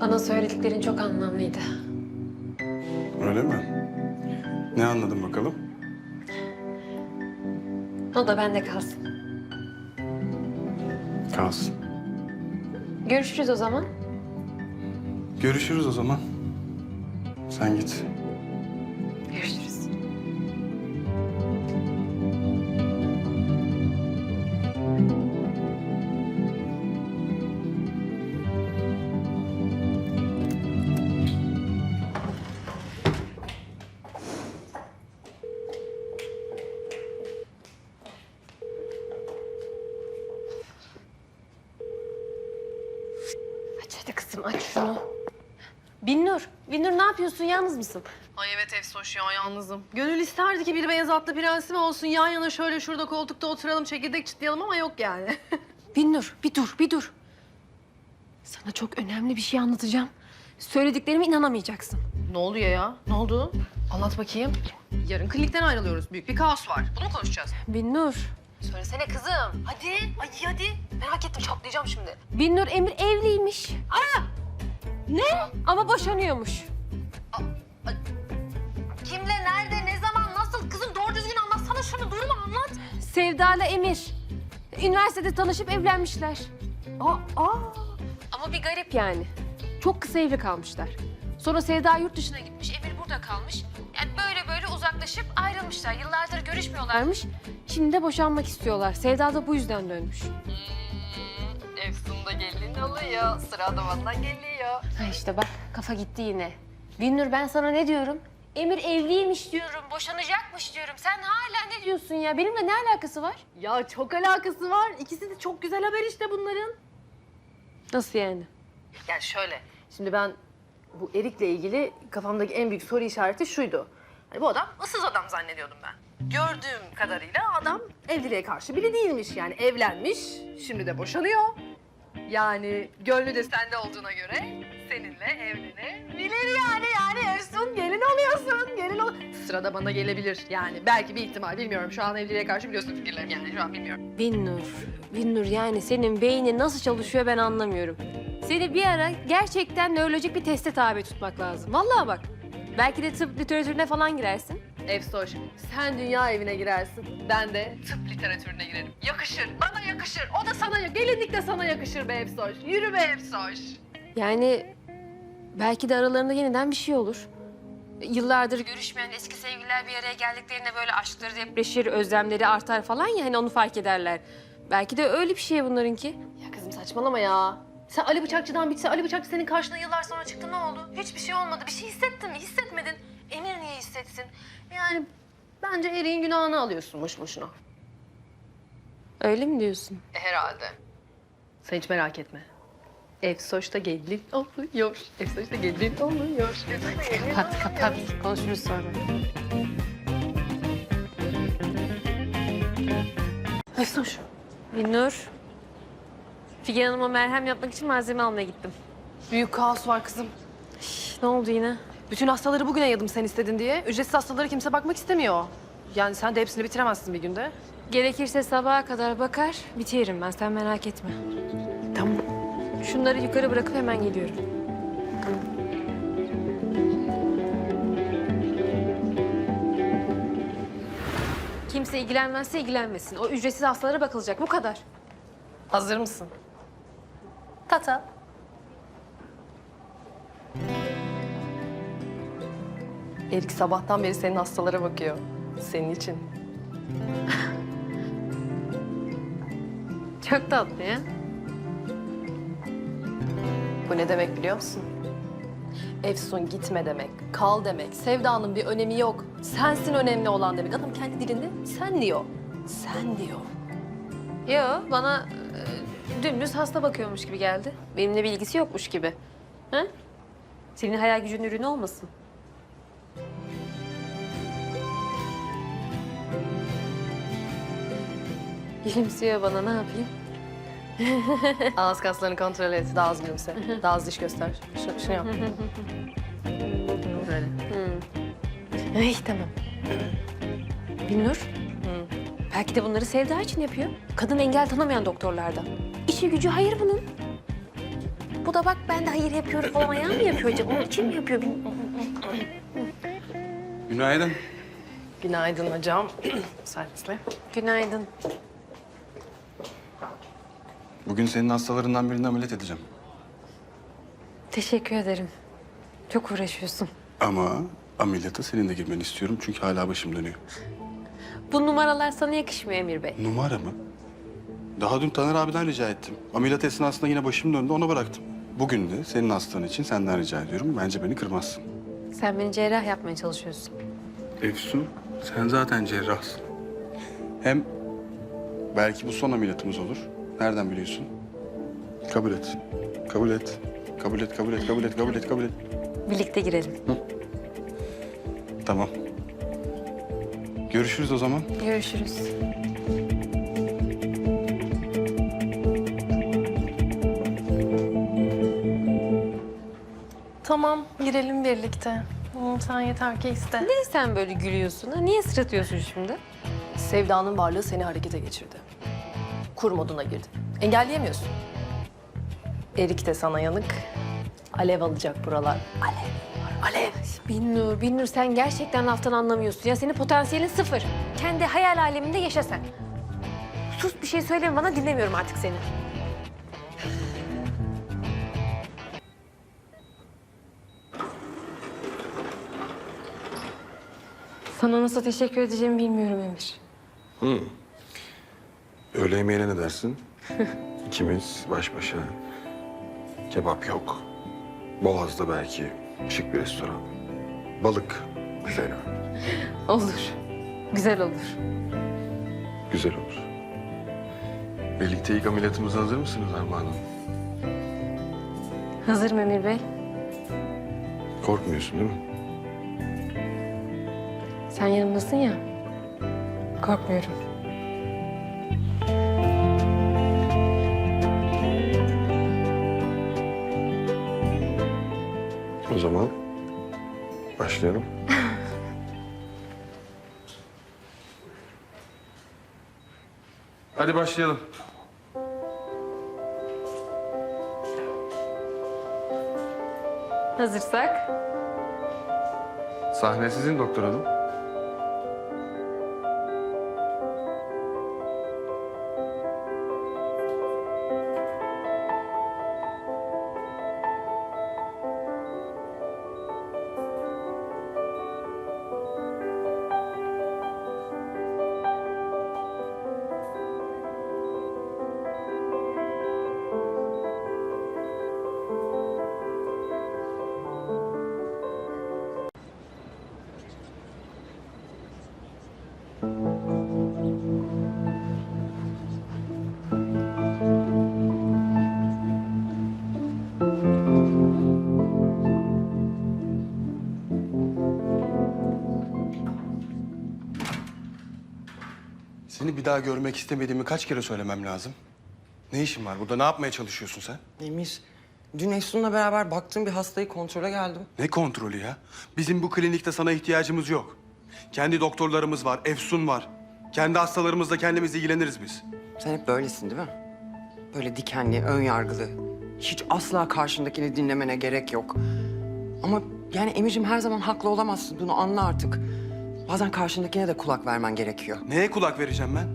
Bana söylediklerin çok anlamlıydı. Öyle mi? Ne anladın bakalım? O da bende kalsın. Kalsın. Görüşürüz o zaman. Görüşürüz o zaman. Sen git. Hadi kızım aç şunu. Binnur, Binnur ne yapıyorsun? Yalnız mısın? Ay evet Efsoş ya yalnızım. Gönül isterdi ki bir beyaz atlı prensim olsun. Yan yana şöyle şurada koltukta oturalım çekirdek çıtlayalım ama yok yani. Binnur bir dur bir dur. Sana çok önemli bir şey anlatacağım. Söylediklerime inanamayacaksın. ne oluyor ya? Ne oldu? Anlat bakayım. Yarın klinikten ayrılıyoruz. Büyük bir kaos var. Bunu mu konuşacağız? Binnur. Söylesene kızım. Hadi. Ay hadi. Merak ettim çatlayacağım şimdi. Binnur Emir evliymiş. Aa! Ne? Ama boşanıyormuş. Kimle, nerede, ne zaman, nasıl? Kızım doğru düzgün anlatsana şunu. Durma anlat. Sevda ile Emir. Üniversitede tanışıp evlenmişler. Aa, aa. Ama bir garip yani. Çok kısa evli kalmışlar. Sonra Sevda yurt dışına gitmiş, Emir burada kalmış. Yani böyle böyle uzaklaşıp ayrılmışlar. Yıllardır görüşmüyorlarmış. Şimdi de boşanmak istiyorlar. Sevda da bu yüzden dönmüş. Gelin oluyor. Sıra da bana geliyor. Ha işte bak kafa gitti yine. Binnur ben sana ne diyorum? Emir evliymiş diyorum, boşanacakmış diyorum. Sen hala ne diyorsun ya? Benimle ne alakası var? Ya çok alakası var. İkisi de çok güzel haber işte bunların. Nasıl yani? Yani şöyle, şimdi ben bu Erik'le ilgili kafamdaki en büyük soru işareti şuydu. Hani bu adam ıssız adam zannediyordum ben. Gördüğüm kadarıyla adam evliliğe karşı biri değilmiş. Yani evlenmiş, şimdi de boşanıyor. Yani gönlü de sende olduğuna göre seninle evlenebilir yani. Yani Efsun gelin oluyorsun, gelin ol... Sırada bana gelebilir yani. Belki bir ihtimal, bilmiyorum. Şu an evliliğe karşı biliyorsun fikirlerim yani. Şu an bilmiyorum. Binnur, Binnur yani senin beynin nasıl çalışıyor ben anlamıyorum. Seni bir ara gerçekten nörolojik bir teste tabi tutmak lazım. Vallahi bak. Belki de tıp literatürüne falan girersin. Efsoş, sen dünya evine girersin. Ben de tıp literatürüne girerim. Yakışır, bana yakışır. O da sana, gelinlik de sana yakışır be Efsoş. Yürü be Efsoş. Yani belki de aralarında yeniden bir şey olur. Yıllardır görüşmeyen eski sevgililer bir araya geldiklerinde böyle aşkları depreşir, özlemleri artar falan ya hani onu fark ederler. Belki de öyle bir şey bunlarınki. Ya kızım saçmalama ya. Sen Ali Bıçakçı'dan bitse Ali Bıçakçı senin karşına yıllar sonra çıktı ne oldu? Hiçbir şey olmadı. Bir şey hissettin mi? Hissetmedin. Emir niye hissetsin? Yani bence Erik'in günahını alıyorsun boş boşuna. Öyle mi diyorsun? Herhalde. Sen hiç merak etme. Efsoş da gelin oluyor. Efsoş da gelin oluyor. Kapat, kapat. Konuşuruz sonra. Efsoş. Binnur. Figen Hanım'a merhem yapmak için malzeme almaya gittim. Büyük kaos var kızım. Ne oldu yine? Bütün hastaları bugüne yadım sen istedin diye. Ücretsiz hastalara kimse bakmak istemiyor. Yani sen de hepsini bitiremezsin bir günde. Gerekirse sabaha kadar bakar, bitiririm ben. Sen merak etme. Tamam. Şunları yukarı bırakıp hemen geliyorum. Kimse ilgilenmezse ilgilenmesin. O ücretsiz hastalara bakılacak. Bu kadar. Hazır mısın? Tata. Erik sabahtan beri senin hastalara bakıyor. Senin için. Çok tatlı ya. Bu ne demek biliyor musun? Efsun gitme demek, kal demek, sevdanın bir önemi yok. Sensin önemli olan demek. Adam kendi dilinde sen diyor. Sen diyor. Yo, bana e, dümdüz hasta bakıyormuş gibi geldi. Benimle bir ilgisi yokmuş gibi. Ha? Senin hayal gücünün ürünü olmasın? Gülümsüyor bana, ne yapayım? Ağız kaslarını kontrol et, daha az gülümse. Daha az diş göster. Şunu, şunu yap. Böyle. Ay tamam. Binnur. Belki de bunları Sevda için yapıyor. Kadın engel tanımayan doktorlardan. İşi gücü hayır bunun. Bu da bak ben de hayır yapıyorum falan ayağı mı yapıyor acaba? Onun için mi yapıyor? Günaydın. Günaydın hocam. Servisle. Günaydın. Bugün senin hastalarından birini ameliyat edeceğim. Teşekkür ederim. Çok uğraşıyorsun. Ama ameliyata senin de girmeni istiyorum çünkü hala başım dönüyor. Bu numaralar sana yakışmıyor Emir Bey. Numara mı? Daha dün Taner abiden rica ettim. Ameliyat esnasında yine başım döndü ona bıraktım. Bugün de senin hastan için senden rica ediyorum. Bence beni kırmazsın. Sen beni cerrah yapmaya çalışıyorsun. Efsun, sen zaten cerrahsın. Hem belki bu son ameliyatımız olur. Nereden biliyorsun? Kabul et. Kabul et. Kabul et, kabul et, kabul et, kabul et, kabul et. Birlikte girelim. Tamam. Görüşürüz o zaman. Görüşürüz. Tamam, girelim birlikte. Hı, Sen yeter ki iste. Niye sen böyle gülüyorsun? Ha? Niye sıratıyorsun şimdi? Sevdanın varlığı seni harekete geçirdi. Kur moduna girdin. Engelleyemiyorsun. Erik de sana yanık. Alev alacak buralar. Alev alev. Binnur, Binnur sen gerçekten laftan anlamıyorsun. Ya senin potansiyelin sıfır. Kendi hayal aleminde yaşa sen. Sus bir şey söyleme bana dinlemiyorum artık seni. Sana nasıl teşekkür edeceğimi bilmiyorum Emir. Öğle yemeğine ne dersin? İkimiz baş başa. Kebap yok. Boğaz'da belki şık bir restoran. Balık mesela. Olur. Güzel olur. Güzel olur. Birlikte ilk ameliyatımıza hazır mısınız Armağan Hanım? Hazırım Emir Bey. Korkmuyorsun değil mi? Sen yanımdasın ya. Korkmuyorum. O zaman başlayalım. Hadi başlayalım. Hazırsak. Sahne sizin doktor hanım. Seni bir daha görmek istemediğimi kaç kere söylemem lazım? Ne işin var burada? Ne yapmaya çalışıyorsun sen? Emir, dün Efsun'la beraber baktığım bir hastayı kontrole geldim. Ne kontrolü ya? Bizim bu klinikte sana ihtiyacımız yok. Kendi doktorlarımız var, Efsun var. Kendi hastalarımızla kendimiz ilgileniriz biz. Sen hep böylesin değil mi? Böyle dikenli, ön yargılı. Hiç asla karşındakini dinlemene gerek yok. Ama yani Emir'cim her zaman haklı olamazsın. Bunu anla artık. Bazen karşındakine de kulak vermen gerekiyor. Neye kulak vereceğim ben?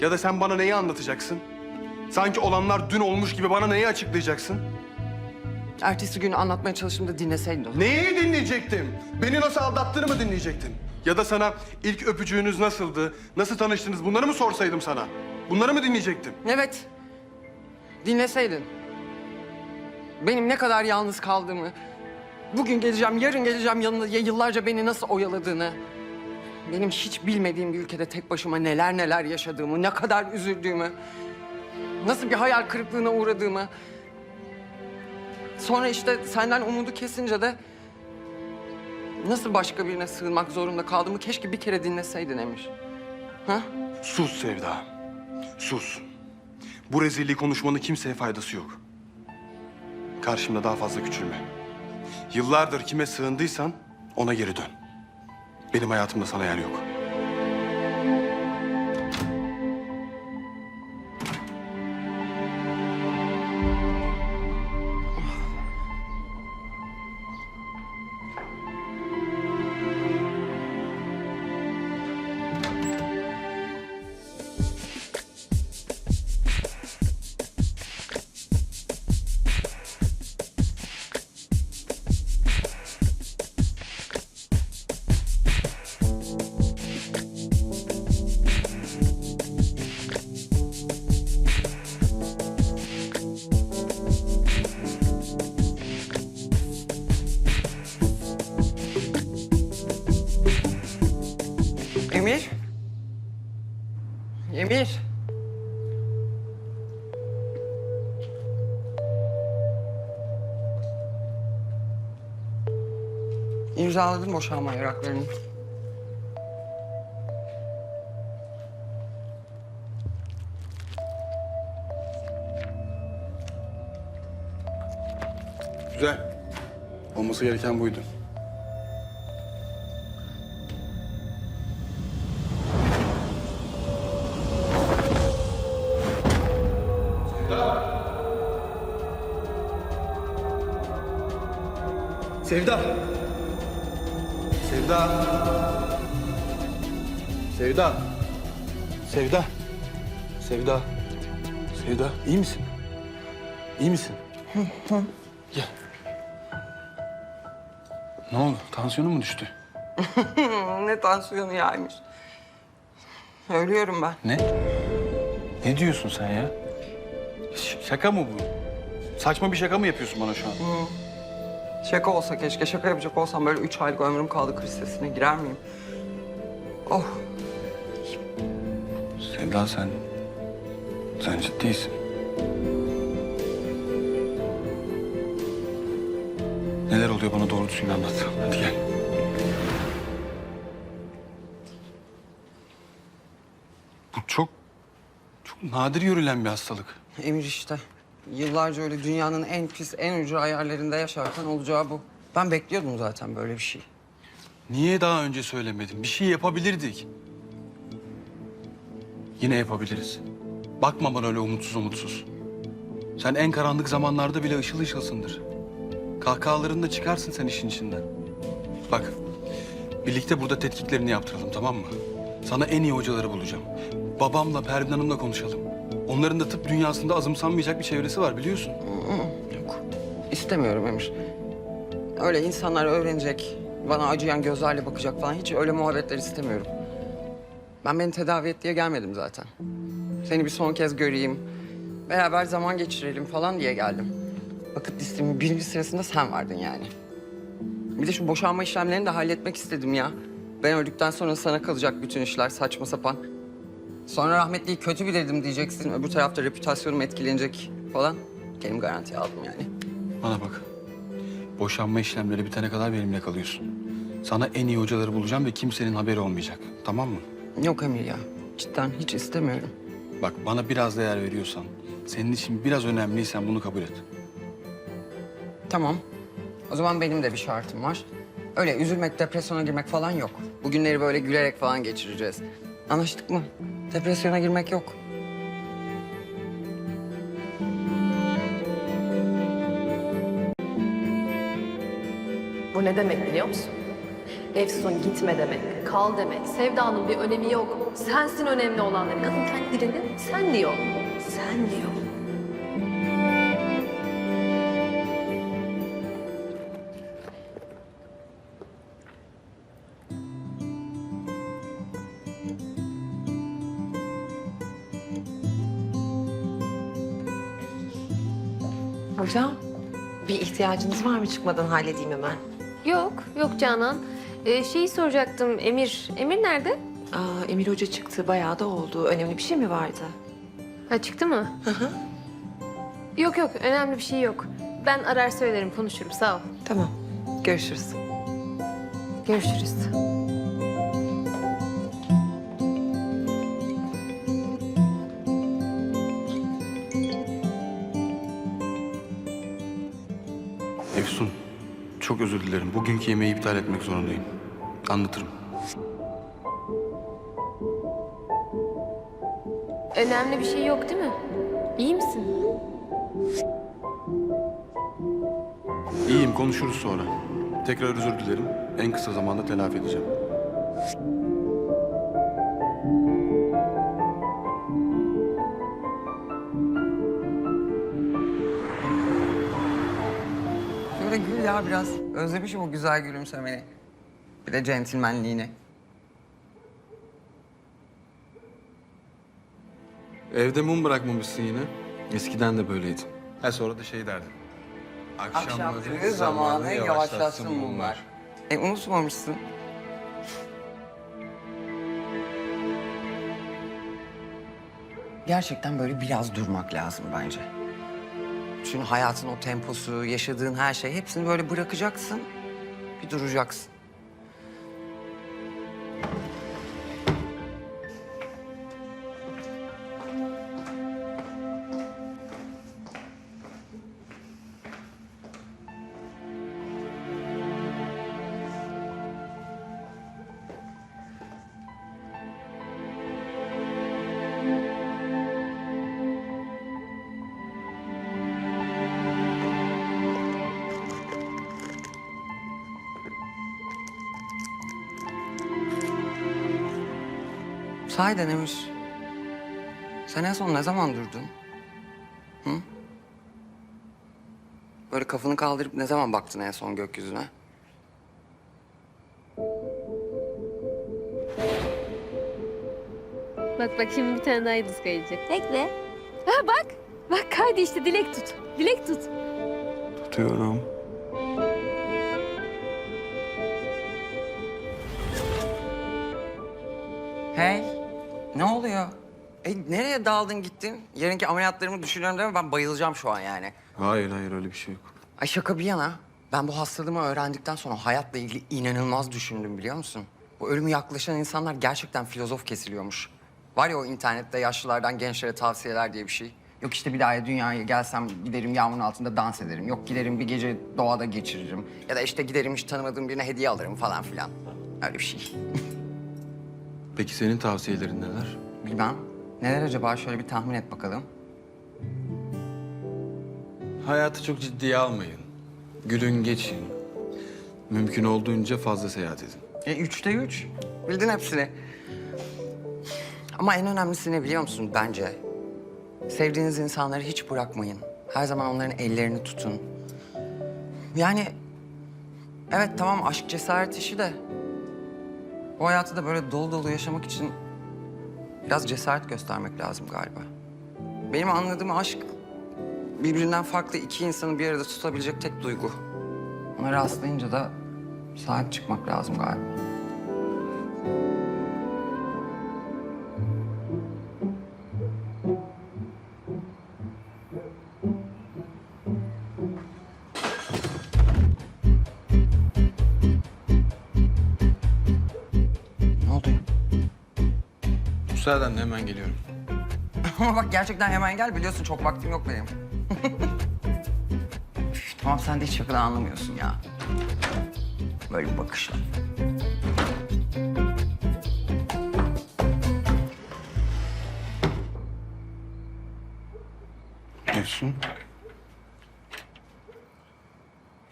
Ya da sen bana neyi anlatacaksın? Sanki olanlar dün olmuş gibi bana neyi açıklayacaksın? Ertesi gün anlatmaya çalıştığımda dinleseydin onu. Neyi dinleyecektim? Beni nasıl aldattığını mı dinleyecektin? Ya da sana ilk öpücüğünüz nasıldı? Nasıl tanıştınız? Bunları mı sorsaydım sana? Bunları mı dinleyecektim? Evet. Dinleseydin. Benim ne kadar yalnız kaldığımı, bugün geleceğim, yarın geleceğim yanına ya yıllarca beni nasıl oyaladığını, benim hiç bilmediğim bir ülkede tek başıma neler neler yaşadığımı, ne kadar üzüldüğümü, nasıl bir hayal kırıklığına uğradığımı. Sonra işte senden umudu kesince de nasıl başka birine sığınmak zorunda kaldığımı keşke bir kere dinleseydin Emir. Ha? Sus Sevda. Sus. Bu rezilliği konuşmanın kimseye faydası yok. Karşımda daha fazla küçülme. Yıllardır kime sığındıysan ona geri dön. Benim hayatımda sana yer yok. İmzaladım boşanma evraklarını. Güzel. Olması gereken buydu. Sevda. Sevda. Sevda. Sevda. Sevda. Sevda. iyi misin? İyi misin? Gel. Ne oldu? Tansiyonun mu düştü? ne tansiyonu yaymış. Ölüyorum ben. Ne? Ne diyorsun sen ya? Ş- şaka mı bu? Saçma bir şaka mı yapıyorsun bana şu an? Şaka olsa keşke. Şaka yapacak olsam böyle üç aylık ömrüm kaldı kriz sitesine girer miyim? Oh, Sevda sen... Sen ciddisin. Neler oluyor bana doğru düzgün anlat. Hadi gel. Bu çok... Çok nadir görülen bir hastalık. Emir işte. Yıllarca öyle dünyanın en pis, en ücra yerlerinde yaşarken olacağı bu. Ben bekliyordum zaten böyle bir şey. Niye daha önce söylemedin? Bir şey yapabilirdik. Yine yapabiliriz. Bakma bana öyle umutsuz umutsuz. Sen en karanlık zamanlarda bile ışıl ışılsındır. Kahkahalarında çıkarsın sen işin içinden. Bak, birlikte burada tetkiklerini yaptıralım tamam mı? Sana en iyi hocaları bulacağım. Babamla Pervin Hanım'la konuşalım. Onların da tıp dünyasında azımsanmayacak bir çevresi var biliyorsun. Yok. İstemiyorum Emir. Öyle insanlar öğrenecek, bana acıyan gözlerle bakacak falan. Hiç öyle muhabbetler istemiyorum. Ben beni tedavi et diye gelmedim zaten. Seni bir son kez göreyim, beraber zaman geçirelim falan diye geldim. Bakıp listemin birinci sırasında sen vardın yani. Bir de şu boşanma işlemlerini de halletmek istedim ya. Ben öldükten sonra sana kalacak bütün işler saçma sapan. Sonra rahmetliyi kötü bilirdim diyeceksin. Öbür tarafta reputasyonum etkilenecek falan. Kendim garantiye aldım yani. Bana bak. Boşanma işlemleri bitene kadar benimle kalıyorsun. Sana en iyi hocaları bulacağım ve kimsenin haberi olmayacak. Tamam mı? Yok Emir ya. Cidden hiç istemiyorum. Bak bana biraz değer veriyorsan, senin için biraz önemliysen bunu kabul et. Tamam. O zaman benim de bir şartım var. Öyle üzülmek, depresyona girmek falan yok. Bugünleri böyle gülerek falan geçireceğiz. Anlaştık mı? Depresyona girmek yok. Bu ne demek biliyor musun? Efsun gitme demek, kal demek, sevdanın bir önemi yok. Sensin önemli olan demek. Kadın kendi dilinde sen diyor. Sen diyor. İhtiyacınız var mı çıkmadan halledeyim hemen? Yok, yok Canan. Ee, şeyi soracaktım Emir. Emir nerede? Aa, Emir Hoca çıktı, bayağı da oldu. Önemli bir şey mi vardı? Ha çıktı mı? Yok yok, önemli bir şey yok. Ben arar söylerim, konuşurum. Sağ ol. Tamam, görüşürüz. Görüşürüz. Bugünkü yemeği iptal etmek zorundayım. Anlatırım. Önemli bir şey yok değil mi? İyi misin? İyiyim, konuşuruz sonra. Tekrar özür dilerim. En kısa zamanda telafi edeceğim. Şöyle gül ya biraz. Özlemişim o güzel gülümsemeni. Bir de centilmenliğini. Evde mum bırakmamışsın yine. Eskiden de böyleydi. Ha sonra da şey derdin. Akşamları zamanı yavaşlatsın bunlar. E unutmamışsın. Gerçekten böyle biraz durmak lazım bence. Çünkü hayatın o temposu, yaşadığın her şey hepsini böyle bırakacaksın. bir duracaksın. Sahiden Emir. Sen en son ne zaman durdun? Hı? Böyle kafanı kaldırıp ne zaman baktın en son gökyüzüne? Bak bak şimdi bir tane daha yıldız kayacak. Bekle. Ha bak. Bak kaydı işte dilek tut. Dilek tut. Tutuyorum. E, nereye daldın gittin? Yarınki ameliyatlarımı düşünüyorum değil mi? Ben bayılacağım şu an yani. Hayır hayır öyle bir şey yok. Ay şaka bir yana. Ben bu hastalığımı öğrendikten sonra hayatla ilgili inanılmaz düşündüm biliyor musun? Bu ölümü yaklaşan insanlar gerçekten filozof kesiliyormuş. Var ya o internette yaşlılardan gençlere tavsiyeler diye bir şey. Yok işte bir daha dünyaya gelsem giderim yağmurun altında dans ederim. Yok giderim bir gece doğada geçiririm. Ya da işte giderim hiç tanımadığım birine hediye alırım falan filan. Öyle bir şey. Peki senin tavsiyelerin neler? Bilmem. Neler acaba? Şöyle bir tahmin et bakalım. Hayatı çok ciddiye almayın. Gülün geçin. Mümkün olduğunca fazla seyahat edin. E üçte üç. Bildin hepsini. Ama en önemlisi ne biliyor musun bence? Sevdiğiniz insanları hiç bırakmayın. Her zaman onların ellerini tutun. Yani evet tamam aşk cesaret işi de o hayatı da böyle dolu dolu yaşamak için biraz cesaret göstermek lazım galiba. Benim anladığım aşk birbirinden farklı iki insanı bir arada tutabilecek tek duygu. Ona rastlayınca da sahip çıkmak lazım galiba. Müsaadenle hemen geliyorum. Ama bak gerçekten hemen gel biliyorsun çok vaktim yok benim. Üf, tamam sen de hiç şakadan anlamıyorsun ya. Böyle bir bakışla. Efsun.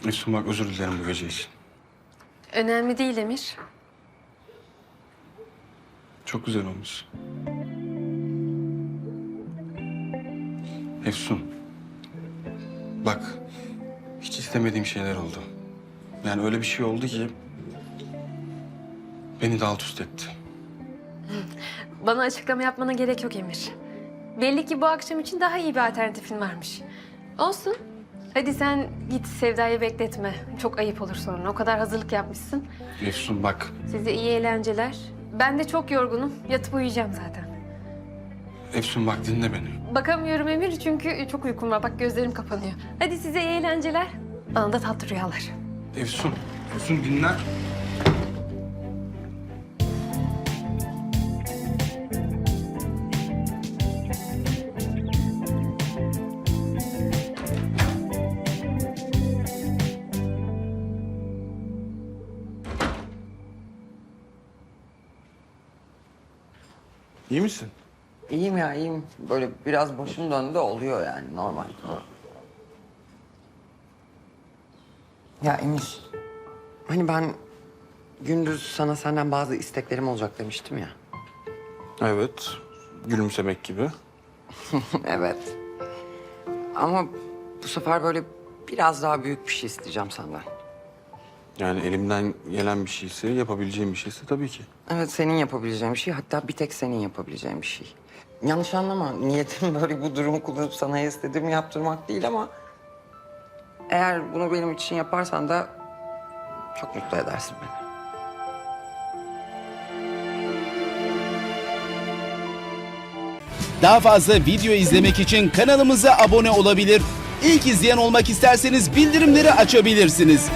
Efsun bak özür dilerim bu gece için. Önemli değil Emir. Çok güzel olmuş. Efsun. Bak. Hiç istemediğim şeyler oldu. Yani öyle bir şey oldu ki... Beni de alt üst etti. Bana açıklama yapmana gerek yok Emir. Belli ki bu akşam için daha iyi bir alternatifin varmış. Olsun. Hadi sen git Sevda'yı bekletme. Çok ayıp olur sonra. O kadar hazırlık yapmışsın. Efsun bak. Size iyi eğlenceler. Ben de çok yorgunum. Yatıp uyuyacağım zaten. Efsun bak dinle beni. Bakamıyorum Emir çünkü çok uykum var. Bak gözlerim kapanıyor. Hadi size iyi eğlenceler. Bana da tatlı rüyalar. Efsun. Efsun dinle. İyi misin? İyiyim ya iyiyim. Böyle biraz başım döndü oluyor yani normal. Ya Emir. Hani ben gündüz sana senden bazı isteklerim olacak demiştim ya. Evet. Gülümsemek gibi. evet. Ama bu sefer böyle biraz daha büyük bir şey isteyeceğim senden. Yani elimden gelen bir şeyse, yapabileceğim bir şeyse tabii ki. Evet senin yapabileceğin bir şey hatta bir tek senin yapabileceğin bir şey. Yanlış anlama niyetim böyle bu durumu kullanıp sana istediğimi yaptırmak değil ama... ...eğer bunu benim için yaparsan da çok mutlu edersin beni. Daha fazla video izlemek için kanalımıza abone olabilir. İlk izleyen olmak isterseniz bildirimleri açabilirsiniz.